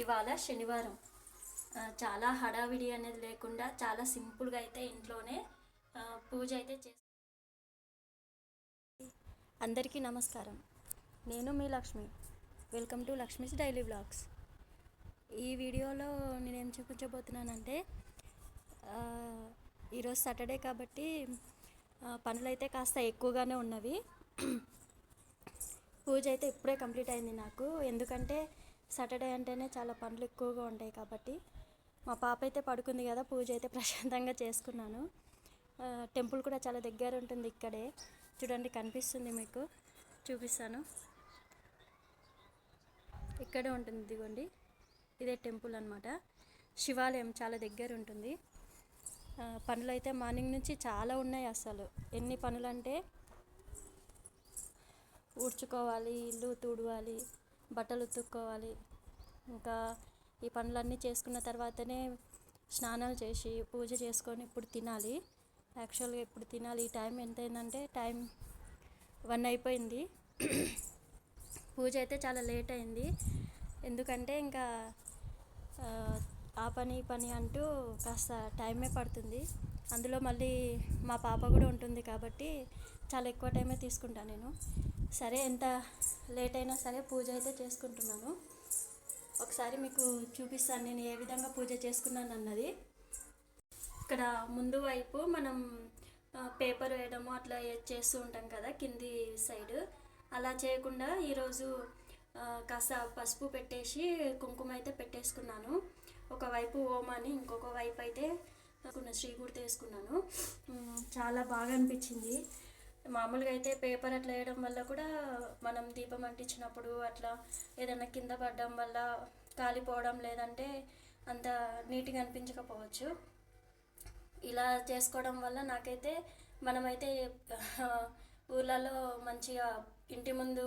ఇవాళ శనివారం. చాలా హడావిడి అనేది లేకుండా చాలా సింపుల్గా అయితే ఇంట్లోనే పూజ అయితే చే అందరికీ నమస్కారం. నేను మీ Lakshmi. Welcome to Lakshmi's daily blogs ఈ వీడియోలో నేనేం చూపించబోతున్నానంటే ఈరోజు సాటర్డే కాబట్టి పనులైతే కాస్త ఎక్కువగానే ఉన్నవి. పూజ అయితే ఇప్పుడే కంప్లీట్ అయింది నాకు. ఎందుకంటే సాటర్డే అంటేనే చాలా పనులు ఎక్కువగా ఉంటాయి కాబట్టి మా పాప అయితే పడుకుంది కదా పూజ అయితే ప్రశాంతంగా చేసుకున్నాను. టెంపుల్ కూడా చాలా దగ్గర ఉంటుంది ఇక్కడే. చూడండి కనిపిస్తుంది మీకు. చూపిస్తాను. ఇక్కడే ఉంటుంది ఇదిగోండి. ఇదే టెంపుల్ అనమాట శివాలయం చాలా దగ్గర ఉంటుంది. పనులు అయితే మార్నింగ్ నుంచి చాలా ఉన్నాయి అసలు. ఎన్ని పనులు అంటే ఊడ్చుకోవాలి ఇల్లు తుడవాలి బట్టలు ఉతుక్కోవాలి. ఇంకా ఈ పనులన్నీ చేసుకున్న తర్వాతనే స్నానాలు చేసి పూజ చేసుకొని ఇప్పుడు తినాలి. యాక్చువల్గా ఇప్పుడు తినాలి. ఈ టైం ఎంత అయిందంటే టైం వన్ అయిపోయింది. పూజ అయితే చాలా లేట్ అయింది. ఎందుకంటే ఇంకా ఆ, ఆ పని ఈ పని అంటూ కాస్త టైమే పడుతుంది. అందులో మళ్ళీ మా పాప కూడా ఉంటుంది కాబట్టి చాలా ఎక్కువ టైమే తీసుకుంటాను నేను. సరే ఎంత లేట్ అయినా సరే పూజ అయితే చేసుకుంటున్నాను. ఒకసారి మీకు చూపిస్తాను నేను ఏ విధంగా పూజ చేసుకున్నాను అన్నది. ఇక్కడ ముందు వైపు మనం పేపర్ వేయడము అట్లా చేస్తూ ఉంటాం కదా కింది సైడ్. అలా చేయకుండా ఈరోజు కాస్త పసుపు పెట్టేసి కుంకుమ అయితే పెట్టేసుకున్నాను. ఒకవైపు ఓం అని ఇంకొక వైపు అయితే కొన్ని శ్రీ గుర్తు వేసుకున్నాను. చాలా బాగా అనిపించింది. మామూలుగా అయితే పేపర్ అట్లా వేయడం వల్ల కూడా మనం దీపం అంటించినప్పుడు అట్లా ఏదైనా కింద పడడం వల్ల కాలిపోవడం లేదంటే అంత నీట్గా అనిపించకపోవచ్చు. ఇలా చేసుకోవడం వల్ల నాకైతే మనమైతే ఊళ్ళలో ఊర్లలో మంచిగా ఇంటి ముందు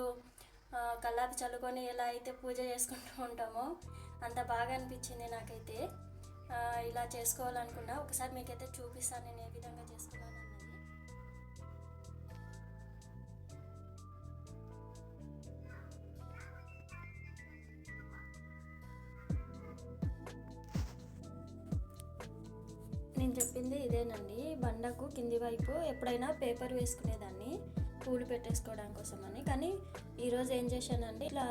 కల్లాపి చల్లుకొని ఎలా అయితే పూజ చేసుకుంటూ ఉంటామో అంత బాగా అనిపించింది నాకైతే. ఇలా చేసుకోవాలనుకున్నా ఒకసారి మీకైతే చూపిస్తాను నేను ఏ విధంగా చేసుకున్నాను అన్నది నేను చెప్పింది ఇదేనండి. బండకు కింది వైపు ఎప్పుడైనా పేపర్ వేసుకునేదాన్ని పూలు పెట్టేసుకోవడం కోసమని కానీ ఈరోజు ఏం చేశానంటే ఇలా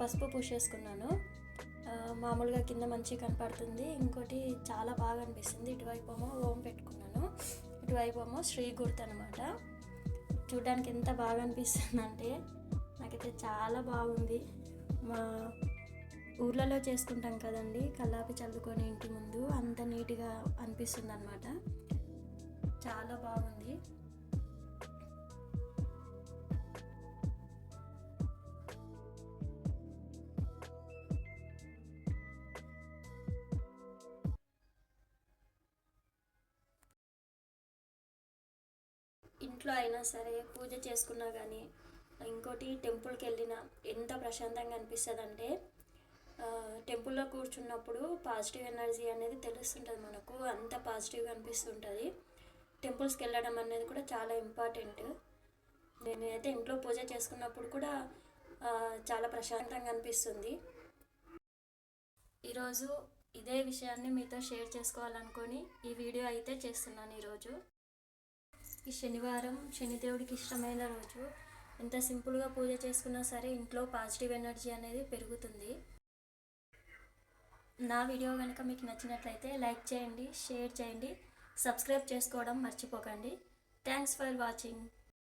పసుపు పూసేసుకున్నాను. మామూలుగా కింద మంచిగా కనపడుతుంది. ఇంకోటి చాలా బాగా అనిపిస్తుంది. ఇటువైపు ఏమో ఓం పెట్టుకున్నాను. ఇటువైపు ఏమో శ్రీ గుర్తు అనమాట చూడడానికి ఎంత బాగా అనిపిస్తుంది అంటే నాకైతే చాలా బాగుంది. మా ఊర్లలో చేసుకుంటాం కదండి కల్లాపి చల్లుకొని ఇంటి ముందు అంత నీట్గా అనిపిస్తుంది అనమాట చాలా ఇంట్లో అయినా సరే పూజ చేసుకున్నా కానీ ఇంకోటి టెంపుల్కి వెళ్ళినా ఎంత ప్రశాంతంగా అనిపిస్తుంది అంటే టెంపుల్లో కూర్చున్నప్పుడు పాజిటివ్ ఎనర్జీ అనేది తెలుస్తుంటుంది మనకు. అంత పాజిటివ్గా అనిపిస్తుంటుంది. టెంపుల్స్కి వెళ్ళడం అనేది కూడా చాలా ఇంపార్టెంట్ నేనైతే ఇంట్లో పూజ చేసుకున్నప్పుడు కూడా చాలా ప్రశాంతంగా అనిపిస్తుంది. ఈరోజు ఇదే విషయాన్ని మీతో షేర్ చేసుకోవాలనుకొని ఈ వీడియో అయితే చేస్తున్నాను ఈరోజు. ఈ శనివారం శనిదేవుడికి ఇష్టమైన రోజు. ఎంత సింపుల్గా పూజ చేసుకున్నా సరే ఇంట్లో పాజిటివ్ ఎనర్జీ అనేది పెరుగుతుంది. నా వీడియో కనుక మీకు నచ్చినట్లయితే లైక్ చేయండి షేర్ చేయండి సబ్స్క్రైబ్ చేసుకోవడం మర్చిపోకండి. Thanks for watching.